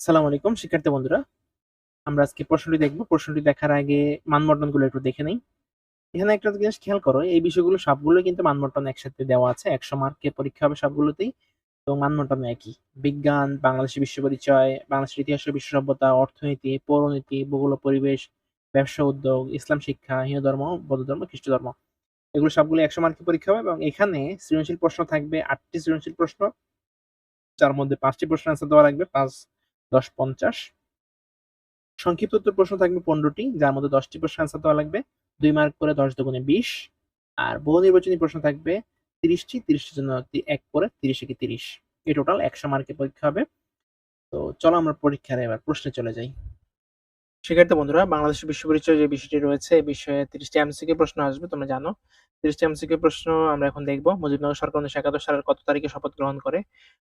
আসসালামু আলাইকুম, শিক্ষার্থী বন্ধুরা। আমরা আজকে প্রশ্নটি দেখব। প্রশ্নটি দেখার আগে মানবন্টনগুলো একটু দেখে নেই। এখানে একটা জিনিস খেয়াল করো, এই বিষয়গুলো সবগুলো কিন্তু মানবন্টন একসাথে দেওয়া আছে। একশো মার্কের পরীক্ষা হবে সবগুলোতেই। তো মানবন্টন একই। বিজ্ঞান, বাংলাদেশের বিশ্ব পরিচয়, বাংলাদেশের ইতিহাস বিশ্ব সভ্যতা, অর্থনীতি, পৌরনীতি, ভূগোল পরিবেশ, ব্যবসা উদ্যোগ, ইসলাম শিক্ষা, হিন্দু ধর্ম, বৌদ্ধ ধর্ম, খ্রিস্ট ধর্ম। এগুলো সবগুলো একশো মার্কের পরীক্ষা হবে এবং এখানে সৃজনশীল প্রশ্ন থাকবে। আটটি সৃজনশীল প্রশ্ন, যার মধ্যে পাঁচটি প্রশ্ন আনসার দেওয়া লাগবে। পাঁচ দশ পঞ্চাশ। সংক্ষিপ্ত উত্তর প্রশ্ন থাকবে পনেরোটি, যার মধ্যে দশটি প্রশ্ন আনসার দেওয়া লাগবে। দুই মার্ক করে দশ দুগুণে বিশ। আর বহু নির্বাচনী প্রশ্ন থাকবে তিরিশটি, তিরিশটির জন্য এক করে তিরিশে কি তিরিশ। এই টোটাল একশো মার্কের পরীক্ষা হবে। তো চলো আমরা পরীক্ষার এবার প্রশ্নে চলে যাই। শিক্ষার্থী বন্ধুরা, বাংলাদেশ বিশ্ব পরিচয় যে বিষয়টি রয়েছে এই বিষয়ে তিরিশটি এমসিকিউ প্রশ্ন আসবে, তোমরা জানো। তিরিশটি এমসিকিউ প্রশ্ন আমরা এখন দেখব। মুজিবনগর সরকার উনিশশো একাত্তর সালের কত তারিখে শপথ গ্রহণ করে?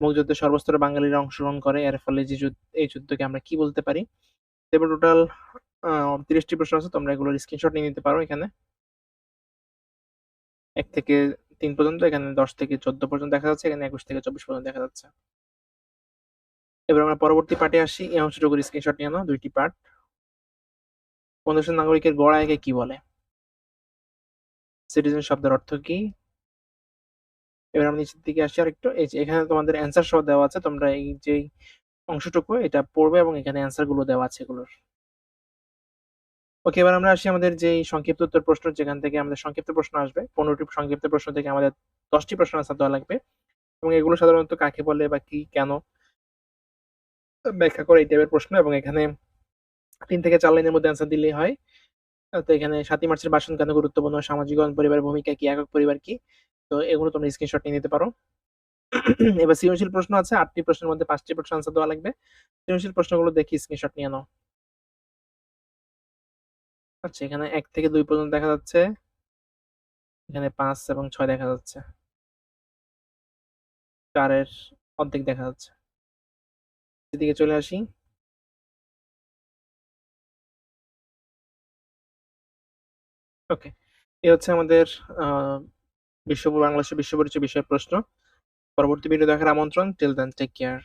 মুক্তিযুদ্ধে সর্বস্তরের বাঙালিরা অংশগ্রহণ করে, এর ফলে যে যুদ্ধ, এই যুদ্ধকে আমরা কি বলতে পারি? এবার টোটাল তিরিশটি প্রশ্ন আছে, তোমরা এগুলোর স্ক্রিনশট নিয়ে নিতে পারো এখানে। এক থেকে তিন পর্যন্ত, এখানে দশ থেকে চোদ্দ পর্যন্ত দেখা যাচ্ছে, এখানে একুশ থেকে চব্বিশ পর্যন্ত দেখা যাচ্ছে। এবার আমরা পরবর্তী পার্টে আসি, এই অংশটুকুর স্ক্রিনশট নিয়ে নাও, দুইটি পার্ট কোন দেশের নাগরিকের গড় আয়কে কি বলে? সিটিজেন শব্দের অর্থ কি? এবার আমরা নিচের দিকে আসি আর একটু এই যে, এখানে তোমাদের অ্যান্সার সহ দেওয়া আছে। তোমরা এই যে অংশটুকু, এটা পড়বে এবং এখানে অ্যান্সারগুলো দেওয়া আছে এগুলোর। ওকে এবার আমরা আসি আমাদের যে সংক্ষিপ্ত উত্তর প্রশ্ন, যেখান থেকে আমাদের সংক্ষিপ্ত প্রশ্ন আসবে। পনেরোটি সংক্ষিপ্ত প্রশ্ন থেকে আমাদের দশটি প্রশ্ন আনসার দেওয়া লাগবে। এবং এগুলো সাধারণত কাকে বলে বা কি, কেন? ব্যাখ্যা করে এই টাইপের প্রশ্ন এবং এখানে তিন থেকে চার লাইনের মধ্যে অ্যান্সার দিলেই হয়। তো এখানে সাতই মার্চের ভাষণ কেন গুরুত্বপূর্ণ? সামাজিক পরিবারের ভূমিকা কি? একক পরিবার কি? তো এগুলো তোমরা স্ক্রিনশট নিয়ে নিতে পারো। এবার সৃজনশীল প্রশ্ন আছে, আটটি প্রশ্নের মধ্যে পাঁচটি প্রশ্ন আনসার দেওয়া লাগবে। সৃজনশীল প্রশ্নগুলো দেখি স্ক্রিনশট নিয়ে নাও। আচ্ছা এখানে এক থেকে দুই পর্যন্ত দেখা যাচ্ছে। এখানে পাঁচ এবং ছয় দেখা যাচ্ছে। চারের অর্ধেক দেখা যাচ্ছে। এদিকে চলে আসি। ওকে এ হচ্ছে আমাদের বিশ্ব বাংলাদেশের বিশ্ব পরিচয় বিষয়ের প্রশ্ন। পরবর্তী ভিডিও দেখার আমন্ত্রণ। Till then take care